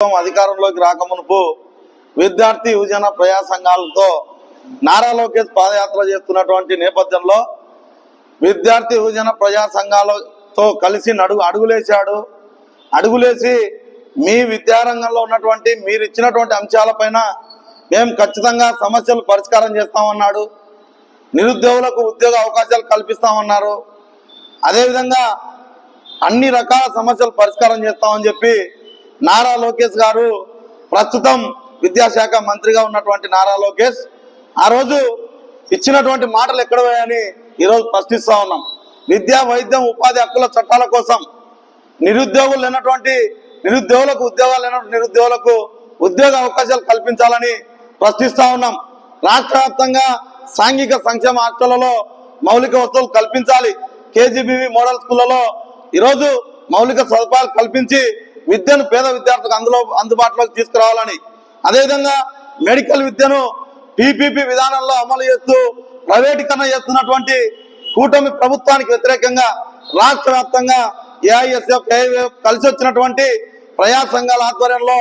ప్రభుత్వం అధికారంలోకి రాకమునుపు విద్యార్థి యువజన ప్రజా సంఘాలతో నారా లోకేష్ పాదయాత్ర చేస్తున్నటువంటి నేపథ్యంలో విద్యార్థి యువజన ప్రజా సంఘాలతో కలిసి నడుగు అడుగులేశాడు. అడుగులేసి మీ విద్యారంగంలో ఉన్నటువంటి మీరు ఇచ్చినటువంటి అంశాలపైన మేము ఖచ్చితంగా సమస్యలు పరిష్కారం చేస్తామన్నాడు. నిరుద్యోగులకు ఉద్యోగ అవకాశాలు కల్పిస్తామన్నారు. అదేవిధంగా అన్ని రకాల సమస్యలు పరిష్కారం చేస్తామని చెప్పి నారా లోకేష్ గారు ప్రస్తుతం విద్యాశాఖ మంత్రిగా ఉన్నటువంటి నారా లోకేష్ ఆ రోజు ఇచ్చినటువంటి మాటలు ఎక్కడ పోయాయని ఈరోజు ప్రశ్నిస్తూ ఉన్నాం. విద్యా వైద్యం ఉపాధి హక్కుల చట్టాల కోసం నిరుద్యోగులు లేనటువంటి నిరుద్యోగులకు ఉద్యోగాలు లేనటువంటి నిరుద్యోగులకు ఉద్యోగ అవకాశాలు కల్పించాలని ప్రశ్నిస్తా ఉన్నాం. రాష్ట్ర వ్యాప్తంగా సాంఘిక సంక్షేమ హాస్టళ్ళలో మౌలిక వసతులు కల్పించాలి. కేజీబీవీ మోడల్ స్కూళ్ళలో ఈరోజు మౌలిక సదుపాయాలు కల్పించి విద్యను పేద విద్యార్థులకు అందులో అందుబాటులోకి తీసుకురావాలని. అదేవిధంగా మెడికల్ విద్యను పీపీపీ విధానంలో అమలు చేస్తూ ప్రైవేటీకరణ చేస్తున్నటువంటి కూటమి ప్రభుత్వానికి వ్యతిరేకంగా రాష్ట్ర వ్యాప్తంగా ఏఐఎస్ఎఫ్ ఏఐఎఫ్ కలిసి వచ్చినటువంటి ప్రజా సంఘాల ఆధ్వర్యంలో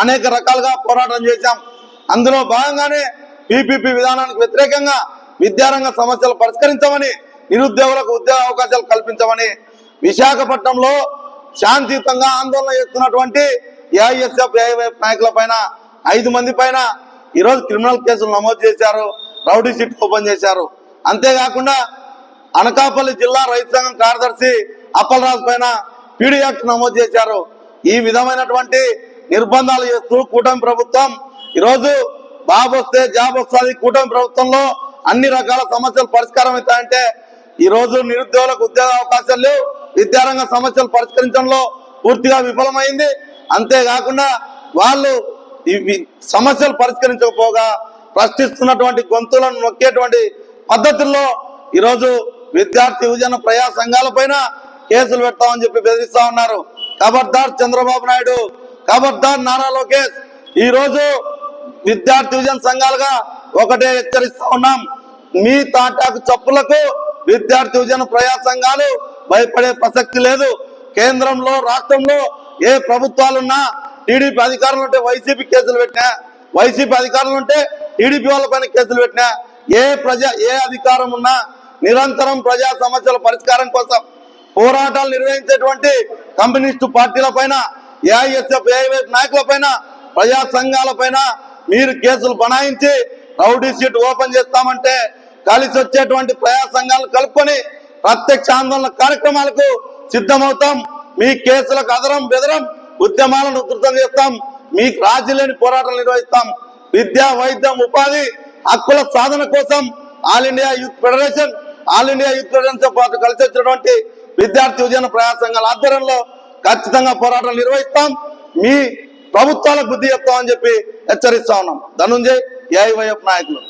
అనేక రకాలుగా పోరాటం చేశాం. అందులో భాగంగానే పీపీపీ విధానానికి వ్యతిరేకంగా విద్యారంగ సమస్యలు పరిష్కరించమని నిరుద్యోగులకు ఉద్యోగ అవకాశాలు కల్పించమని విశాఖపట్నంలో శాంతియుతంగా ఆందోళన చేస్తున్నటువంటి ఏఐఎస్ఎఫ్ ఏఐఎఫ్ నాయకుల పైన ఐదు మంది పైన ఈరోజు క్రిమినల్ కేసులు నమోదు చేశారు రౌడీ షీట్ ఓపెన్ చేశారు. అంతేకాకుండా అనకాపల్లి జిల్లా రైతు సంఘం కార్యదర్శి అప్పలరాజు పైన పీడీ యాక్ట్ నమోదు చేశారు. ఈ విధమైనటువంటి నిర్బంధాలు చేస్తూ కూటమి ప్రభుత్వం ఈరోజు బాబు వస్తే జాబ్ వస్తుంది. కూటమి ప్రభుత్వంలో అన్ని రకాల సమస్యలు పరిష్కారం అవుతాయంటే ఈరోజు నిరుద్యోగులకు ఉద్యోగ అవకాశాలు లేవు. విద్యారంగ సమస్యలు పరిష్కరించడంలో పూర్తిగా విఫలమైంది. అంతేకాకుండా వాళ్ళు ఇవి సమస్యలు పరిష్కరించకపోగా ప్రశ్నిస్తున్నటువంటి గొంతులను నొక్కేటువంటి పద్ధతుల్లో ఈరోజు విద్యార్థి యువజన ప్రజా సంఘాల పైన కేసులు పెడతామని చెప్పి బెదిరిస్తా ఉన్నారు. ఖబర్దార్ చంద్రబాబు నాయుడు ఖబర్దార్ నారా లోకేష్ ఈరోజు విద్యార్థి యువజన సంఘాలుగా ఒకటే హెచ్చరిస్తా ఉన్నాం. మీ తాటాకు చప్పులకు విద్యార్థి యువజన ప్రజా సంఘాలు భయపడే ప్రసక్తి లేదు. కేంద్రంలో రాష్ట్రంలో ఏ ప్రభుత్వాలున్నా టీడీపీ అధికారులు ఉంటే వైసీపీ కేసులు పెట్టినా వైసీపీ అధికారులు ఉంటే టీడీపీ వాళ్ళపైన కేసులు పెట్టినా ఏ ప్రజా ఏ అధికారం ఉన్నా నిరంతరం ప్రజా సమస్యల పరిష్కారం కోసం పోరాటాలు నిర్వహించేటువంటి కమ్యూనిస్టు పార్టీల పైన ఏఐఎస్ఎఫ్ ఏఐఎఫ్ నాయకుల పైన ప్రజా సంఘాల పైన మీరు కేసులు బనాయించి రౌడీ సీట్ ఓపెన్ చేస్తామంటే కలిసి వచ్చేటువంటి ప్రజా సంఘాలను కలుపుకొని ప్రత్యక్ష ఆందోళన కార్యక్రమాలకు సిద్ధమవుతాం. మీ కేసులకు అదరం బెదరం ఉద్యమాలను ఉధృతం చేస్తాం. మీకు రాజీ లేని పోరాటాలు నిర్వహిస్తాం. విద్య వైద్యం ఉపాధి హక్కుల సాధన కోసం All India Youth Federation All India Youth ఫెడరేషన్తో పాటు కలిసి వచ్చినటువంటి విద్యార్థి ఉద్యమ ప్రయాణ సంఘాల ఆధ్వర్యంలో ఖచ్చితంగా పోరాటం నిర్వహిస్తాం. మీ ప్రభుత్వాలకు బుద్ధి చెప్తామని చెప్పి హెచ్చరిస్తా ఉన్నాం. ధనుంజయ్ ఏఐవైఎఫ్ నాయకులు.